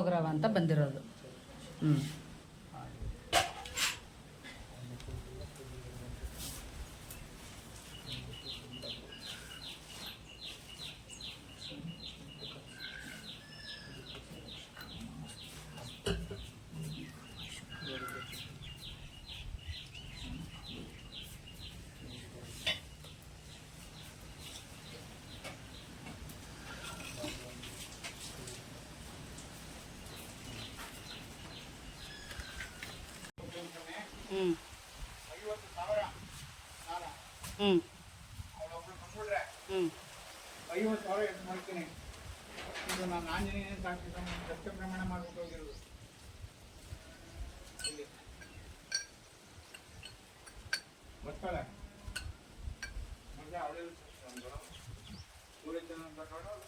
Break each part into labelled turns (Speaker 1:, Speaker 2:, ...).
Speaker 1: ಕೇಳಿತಲ್ಲ ಅಂತ ಬಂದಿರೋದು. ಹ್ಞೂ ಹ್ಞೂ
Speaker 2: ಅವಳೊಬ್ಳು ಬಂದ್ಬಿಟ್ರೆ
Speaker 1: ಹ್ಞೂ
Speaker 2: ಐವತ್ತು ಸಾವಿರ ಎಷ್ಟು ಮಾಡ್ತೀನಿ ಇದು ನಾನು ಆಂಜನೇಯನ ಸಾಕ್ಷಿ ಸತ್ಯ ಪ್ರಮಾಣ ಮಾಡ್ಬಿಟ್ಟು ಹೋಗಿರೋದು ಇಲ್ಲಿ ಬರ್ತಾಳೆ ಮತ್ತೆ ಅವಳೇ ಸೂರ್ಯಚಂದ್ರ ಬರ್ತಾಳೆ ಬರ್ತಾಳೆ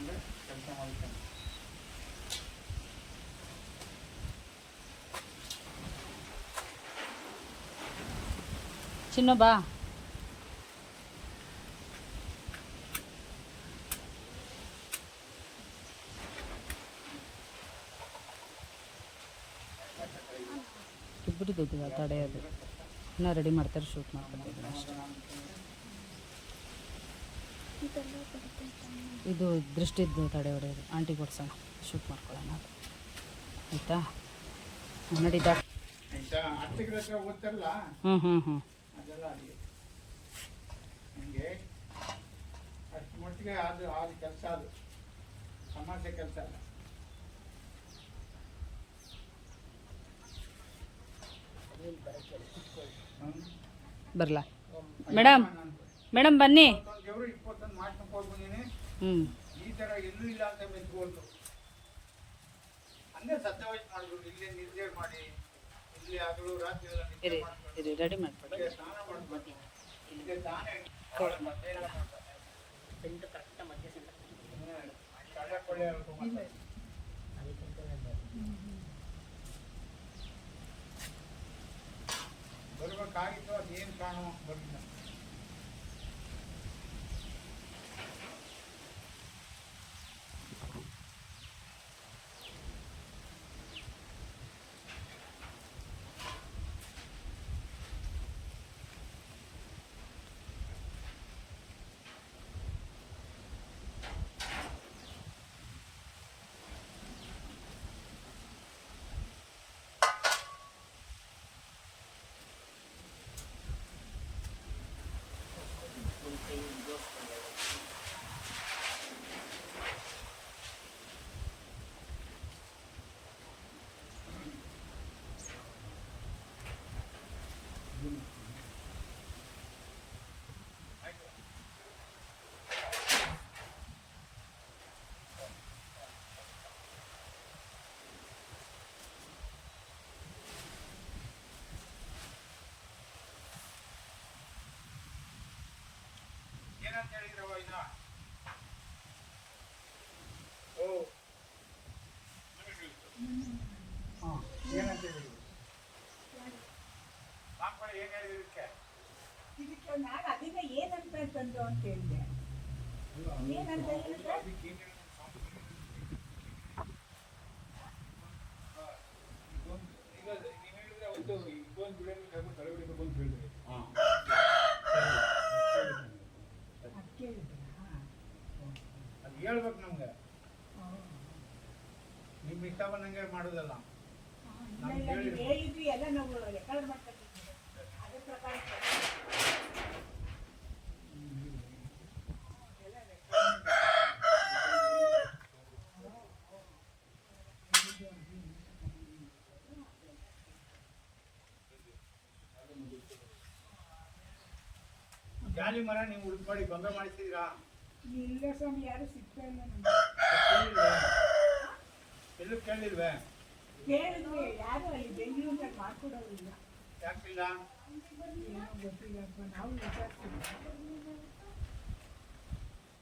Speaker 2: ಕೆಲಸ ಮಾಡ್ತಾನೆ
Speaker 1: ಚಿನ್ನು ಬಾ ಇಬ್ಬರಿದ್ದು ತಡೆಯೋದು ಇನ್ನೂ ರೆಡಿ ಮಾಡ್ತಾರೆ ಶೂಟ್ ಮಾಡ್ಕೊತಿದ್ರು ಅಷ್ಟೇ ಇದು ದೃಷ್ಟಿದ್ದು ತಡೆ ಹೊಡೆಯೋದು. ಆಂಟಿ ಕೊಡ್ಸೋಣ ಶೂಟ್ ಮಾಡ್ಕೊಳ್ಳೋಣ. ಆಯಿತಾ?
Speaker 2: ನಡೀತ
Speaker 1: ಹ್ಞೂ ಹ್ಞೂ ಹ್ಞೂ
Speaker 2: ಮಟ್ಟಿಗೆ ಅದು ಆದ ಕೆಲಸ ಅದು. ಸಮಾಜ ಕೆಲಸ ಅಲ್ಲ.
Speaker 1: ಬರಲಾ? ಮೇಡಮ್ ಮೇಡಮ್ ಬನ್ನಿ.
Speaker 2: ದೇವ್ರು ಇಪ್ಪತ್ತೊಂದು ಮಾಡ್ಕೊಂಡು ಹೋಗ್ಬಂದಿನಿ
Speaker 1: ಹ್ಮ್.
Speaker 2: ಈ ತರ ಎಲ್ಲೂ ಇಲ್ಲ ಅಂತ ಮೆಚ್ಕೊಳ್ತು ಹಂಗೆ ಸತ್ಯವಾಗಿ ಮಾಡಿದ್ರು ಇಲ್ಲೇ ನಿದ್ದೆ ಮಾಡಿ ಇಲ್ಲಿ ಹಗಲು ರಾತ್ರಿ ಎಲ್ಲ ನಿದ್ದೆ
Speaker 1: ಇರಿ
Speaker 2: ಮಾಡ್ಕೊಂಡು
Speaker 1: ಇರಿ ರೆಡಿ ಮಾಡ್ಬಿಡಿ
Speaker 2: ಬೆಳಗ್ಗೆ ಸ್ನಾನ ಮಾಡ್ಕೊಂಡು ತಾನೇ. ಕಳ್ಳ ಕೊಳ್ಳೆ ಹೇಳ್ಕೊಂಡ್ ಬರ್ಬೇಕಾಗಿತ್ತು ಅದೇನು ಕಾಣೋ ಬರಲಿಲ್ಲ. ಹಾಂ ಏನಂತ ಹೇಳಿದ್ರು ನಾಲ್ಕು ಏನು ಹೇಳಿದ್ರು ಇದಕ್ಕೆ?
Speaker 3: ಇದಕ್ಕೆ ನಾನು ಅದನ್ನ ಏನಂತ ತಂದು ಅಂತ ಹೇಳಿದೆ. ಏನಂತ ಹೇಳಿದ್ರೆ
Speaker 2: ಒಂದು ಈಗ ನೀವ್ ಹೇಳಿದ್ರೆ ಅವತ್ತು ಇದೊಂದು ಬಿಡೋದು ಶ್ರವಣಂಗೆ ಮಾಡೋದಲ್ಲ
Speaker 3: ಹೇಳಿದ್ವಿ. ಎಲ್ಲ ಪ್ರಕಾರ
Speaker 2: ಜಾಲಿ ಮರ ನೀವು ಉಳ್ಕೊಂಡು ಗೊಂದಲ ಮಾಡಿಸಿದ್ದೀರಾ
Speaker 3: ಇಲ್ಲ ಸ್ವಾಮಿ ಯಾರು ಸಿಗ್ತಾ ಇಲ್ಲ
Speaker 2: ಇಲ್ಲ. ಎಲ್ಲೂ ಕೇಳಿಲ್ವೇ
Speaker 3: ಕೇಳಿದ್ವಿ. ಯಾರು ಅಲ್ಲಿ ಬೆಂಗಳೂರಲ್ಲಿ ಮಾಡ್ಕೊಡೋದಿಲ್ಲ.
Speaker 2: ಯಾಕಿಲ್ಲ?
Speaker 3: ಏನೋ ಗೊತ್ತಿಲ್ಲಪ್ಪ ನಾವು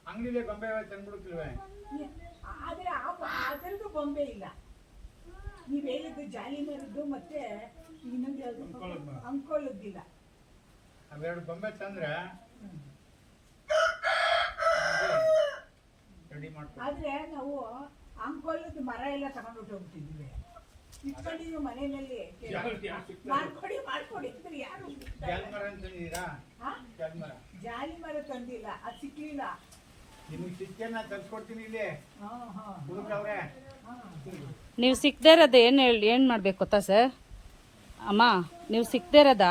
Speaker 2: ಅಂಗಡಿಲೇ ಗೊಂಬೆ ತಂದ್ಬಿಡುತ್ತಿಲ್ವೇ
Speaker 3: ಆದ್ರೆ ಆ ಅದರದ್ದು ಬೊಂಬೆ ಇಲ್ಲ. ನೀವ್ ಹೇಳಿದ್ದು ಜಾಲಿ ಮರದ್ದು ಮತ್ತೆ ಇನ್ನೊಂದು ಯಾವ್ದು
Speaker 2: ಅವೆರಡು ಗೊಂಬೆ ತಂದ್ರೆ ರೆಡಿ ಮಾಡ್ಕೊ
Speaker 3: ಆದ್ರೆ ನಾವು ಅಂಕೋಲದ ಮರ ಎಲ್ಲ ತಗೊಂಡು ಹೋಗ್ತಿದ್ವಿ ಇಟ್ಕೊಂಡಿದ್ವಿ ಮನೆಯಲ್ಲಿ? ಮಾಡ್ಕೊಡಿ ಮಾಡ್ಕೊಡಿ. ಅಂದ್ರೆ ಯಾರು
Speaker 2: ಜಾಲಿ ಮರ
Speaker 3: ತಂದಿಲ್ಲ ಅದು ಸಿಕ್ಲಿಲ್ಲ.
Speaker 2: ನಿಮಗೆ ಸಿಕ್ಕೇನ ತರ್ಸ್ಕೊಡ್ತೀನಿ ಇಲ್ಲಿ.
Speaker 3: ಹಾ ಹಾ.
Speaker 1: ನೀವು ಸಿಕ್ಕದೇ ಇರೋದು ಏನು ಹೇಳಿ ಏನು ಮಾಡ್ಬೇಕು ಗೊತ್ತಾ ಸರ್? ಅಮ್ಮ ನೀವು ಸಿಕ್ಕದೇ ಇರೋದ?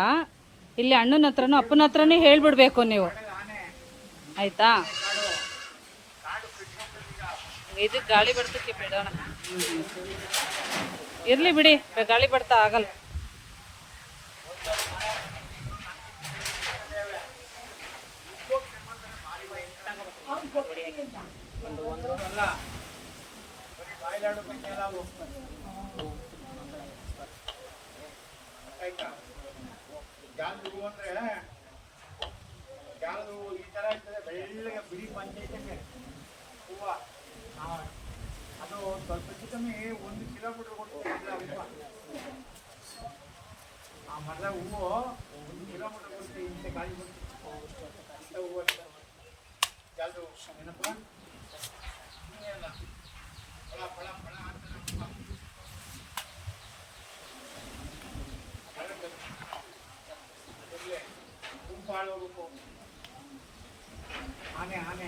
Speaker 1: ಇಲ್ಲಿ ಅಣ್ಣನ ಹತ್ರನೂ ಅಪ್ಪನ ಹತ್ರನೂ ಹೇಳ್ಬಿಡ್ಬೇಕು ನೀವು. ಆಯ್ತಾ. ಇದು ಗಾಳಿ ಬಡ್ತಕ್ಕೆ ಬಿಡೋಣ. ಇರ್ಲಿ ಬಿಡಿ ಗಾಳಿ ಬಡ್ತಾ ಆಗಲ್ಲ.
Speaker 2: ಈ ತರ ಇರ್ತದೆ, ಬೆಳ್ಳಗೆ ಬಿಳಿ ಪಂಚಾಯತಿಗೆ. ಅದು ಸ್ವಲ್ಪ ಹೆಚ್ಚು ಕಮ್ಮಿ ಒಂದು ಕಿಲೋಮೀಟರ್ ಕೊಡ್ತೀವಿ ಆ ಮರದ ಹೂವು ಒಂದು ಕಿಲೋಮೀಟರ್ ಕೊಡ್ತೀವಿ ಇಂಥ ಗಾಳಿ ಬರ್ತೀವಿ ಇಂಥ ಹೂವು ಅಂತ. ಜಾಲದ ಹೂವು ಏನಪ್ಪ ಇನ್ನೇನಲ್ಲ. ಫಳ ಫಳ ಫಳ ಅಂತ ನಮ್ಮ ಇರ್ಲಿ. ಗುಂಪು ಹಾಳೋಗ್ಬೇಕು ಆನೆ ಆನೆ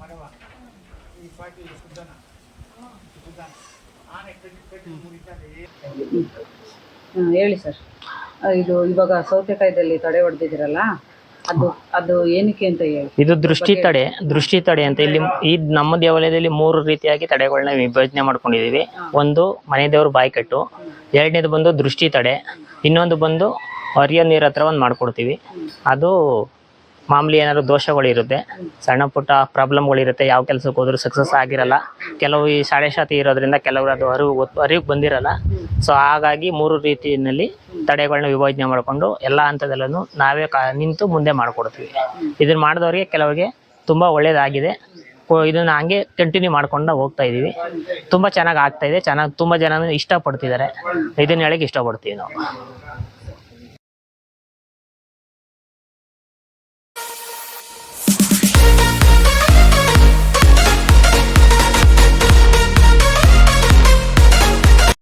Speaker 2: ಮರವ. ಈ ಪಾಟಿ ಸುದ್ದನ ಸುದ್ದನ ಆನೆ ಕಟ್ಟಿ ಕಟ್ಟಿ ಮುರಿತಾನೆ
Speaker 1: ಹೇಳಿ ಸರ್. ಇದು ಇವಾಗ ಸೌತೆಕಾಯಿದಲ್ಲಿ ತಡೆ ಹೊಡೆದಿದ್ದೀರಲ್ಲ ಅದು ಅದು ಏನಕ್ಕೆ ಅಂತ ಹೇಳಿ?
Speaker 4: ಇದು ದೃಷ್ಟಿ ತಡೆ ದೃಷ್ಟಿ ತಡೆ ಅಂತ ಇಲ್ಲಿ ಈ ನಮ್ಮ ದೇವಾಲಯದಲ್ಲಿ ಮೂರು ರೀತಿಯಾಗಿ ತಡೆಗಳನ್ನ ವಿಭಜನೆ ಮಾಡ್ಕೊಂಡಿದೀವಿ ಒಂದು ಮನೆ ದೇವ್ರ ಬಾಯ್ಕಟ್ಟು. ಎರಡನೇದು ಬಂದು ದೃಷ್ಟಿ ತಡೆ. ಇನ್ನೊಂದು ಬಂದು ಹರಿಯ ನೀರ ಹತ್ರ ಒಂದು ಮಾಡ್ಕೊಡ್ತೀವಿ ಅದು ಮಾಮೂಲಿ ಏನಾದ್ರು ದೋಷಗಳಿರುತ್ತೆ, ಸಣ್ಣ ಪುಟ್ಟ ಪ್ರಾಬ್ಲಮ್ಗಳಿರುತ್ತೆ, ಯಾವ ಕೆಲಸಕ್ಕೆ ಹೋದ್ರೂ ಸಕ್ಸಸ್ ಆಗಿರಲ್ಲ. ಕೆಲವು ಈ ಶಾಲೆ ಶಾತಿ ಇರೋದ್ರಿಂದ ಕೆಲವರು ಅದು ಅರಿವು ಅರಿವು ಬಂದಿರಲ್ಲ. ಸೊ ಹಾಗಾಗಿ ಮೂರು ರೀತಿಯಲ್ಲಿ ತಡೆಗಳನ್ನ ವಿಭಜನೆ ಮಾಡಿಕೊಂಡು ಎಲ್ಲ ಹಂತದಲ್ಲೂ ನಾವೇ ನಿಂತು ಮುಂದೆ ಮಾಡಿಕೊಡ್ತೀವಿ. ಇದನ್ನು ಮಾಡಿದವ್ರಿಗೆ ಕೆಲವರಿಗೆ ತುಂಬ ಒಳ್ಳೇದಾಗಿದೆ. ಇದನ್ನು ಹಂಗೆ ಕಂಟಿನ್ಯೂ ಮಾಡ್ಕೊಂಡು ಹೋಗ್ತಾ ಇದೀವಿ. ತುಂಬ ಚೆನ್ನಾಗಿ ಆಗ್ತಾ ಇದೆ. ಚೆನ್ನಾಗಿ, ತುಂಬ ಜನ ಇಷ್ಟಪಡ್ತಿದ್ದಾರೆ. ಇದನ್ನ ಹೇಳಕ್ಕೆ ಇಷ್ಟಪಡ್ತೀವಿ ನಾವು.